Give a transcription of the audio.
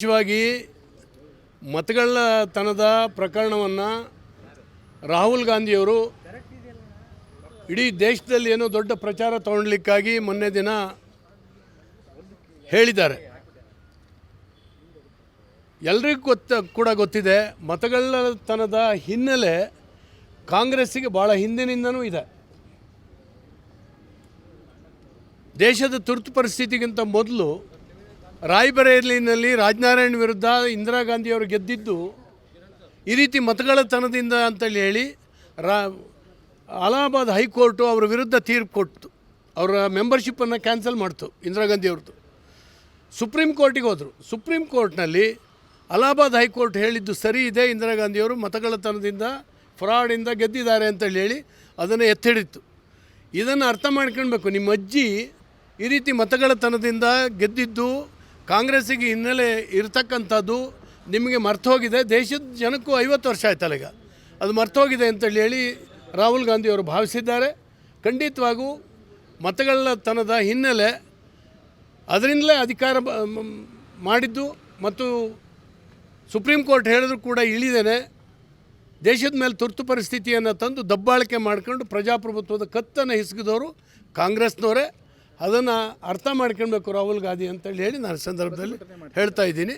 ವಿಶೇಷವಾಗಿ ಮತಗಳ ತನದ ಪ್ರಕರಣವನ್ನು ರಾಹುಲ್ ಗಾಂಧಿಯವರು ಇಡೀ ದೇಶದಲ್ಲಿ ಏನೋ ದೊಡ್ಡ ಪ್ರಚಾರ ತಗೊಳ್ಲಿಕ್ಕಾಗಿ ಮೊನ್ನೆ ದಿನ ಹೇಳಿದ್ದಾರೆ. ಎಲ್ರಿಗೂ ಗೊತ್ತ ಕೂಡ ಗೊತ್ತಿದೆ, ಮತಗಳ್ಳತನದ ತನದ ಹಿನ್ನೆಲೆ ಕಾಂಗ್ರೆಸ್ಸಿಗೆ ಭಾಳ ಹಿಂದಿನಿಂದನೂ ಇದೆ. ದೇಶದ ತುರ್ತು ಪರಿಸ್ಥಿತಿಗಿಂತ ಮೊದಲು ರಾಯ್ಬರೇಲಿನಲ್ಲಿ ರಾಜನಾರಾಯಣ ವಿರುದ್ಧ ಇಂದಿರಾ ಗಾಂಧಿಯವರು ಗೆದ್ದಿದ್ದು ಈ ರೀತಿ ಮತಗಳ ತನದಿಂದ ಅಂತೇಳಿ ಹೇಳಿ ರಾ ಅಲಹಾಬಾದ್ ಹೈಕೋರ್ಟು ಅವರ ವಿರುದ್ಧ ತೀರ್ಪು ಕೊಟ್ಟು ಅವರ ಮೆಂಬರ್ಶಿಪ್ಪನ್ನು ಕ್ಯಾನ್ಸಲ್ ಮಾಡ್ತು ಇಂದಿರಾ ಗಾಂಧಿ ಅವ್ರದ್ದು. ಸುಪ್ರೀಂ ಕೋರ್ಟಿಗೆ ಹೋದರು. ಸುಪ್ರೀಂ ಕೋರ್ಟ್ನಲ್ಲಿ ಅಲಹಾಬಾದ್ ಹೈಕೋರ್ಟ್ ಹೇಳಿದ್ದು ಸರಿ ಇದೆ, ಇಂದಿರಾ ಗಾಂಧಿಯವರು ಮತಗಳತನದಿಂದ ಫ್ರಾಡಿಂದ ಗೆದ್ದಿದ್ದಾರೆ ಅಂತೇಳಿ ಹೇಳಿ ಅದನ್ನು ಎತ್ತಿಡಿತ್ತು. ಇದನ್ನು ಅರ್ಥ ಮಾಡ್ಕೊಳ್ಬೇಕು. ನಿಮ್ಮ ಅಜ್ಜಿ ಈ ರೀತಿ ಮತಗಳತನದಿಂದ ಗೆದ್ದಿದ್ದು ಕಾಂಗ್ರೆಸ್ಸಿಗೆ ಹಿನ್ನೆಲೆ ಇರತಕ್ಕಂಥದ್ದು ನಿಮಗೆ ಮರ್ತೋಗಿದೆ. ದೇಶದ ಜನಕ್ಕೂ ಐವತ್ತು ವರ್ಷ ಆಯ್ತಲ್ಲ ಈಗ. ಅದು ಮರ್ತೋಗಿದೆ ಅಂತೇಳಿ ಹೇಳಿ ರಾಹುಲ್ ಗಾಂಧಿಯವರು ಭಾವಿಸಿದ್ದಾರೆ. ಖಂಡಿತವಾಗೂ ಮತಗಳ ತನದ ಹಿನ್ನೆಲೆ ಅದರಿಂದಲೇ ಅಧಿಕಾರ ಮಾಡಿದ್ದು ಮತ್ತು ಸುಪ್ರೀಂ ಕೋರ್ಟ್ ಹೇಳಿದ್ರು ಕೂಡ ಇಳಿದೇನೆ. ದೇಶದ ಮೇಲೆ ತುರ್ತು ಪರಿಸ್ಥಿತಿಯನ್ನು ತಂದು ದಬ್ಬಾಳಿಕೆ ಮಾಡ್ಕೊಂಡು ಪ್ರಜಾಪ್ರಭುತ್ವದ ಕತ್ತನ್ನು ಹಿಸುಕಿದವರು ಕಾಂಗ್ರೆಸ್ನವರೇ. ಅದನ್ನು ಅರ್ಥ ಮಾಡ್ಕೊಳ್ಬೇಕು ರಾಹುಲ್ ಗಾಂಧಿ ಅಂತೇಳಿ ಹೇಳಿ ನಾನು ಸಂದರ್ಭದಲ್ಲಿ ಹೇಳ್ತಾ ಇದ್ದೀನಿ.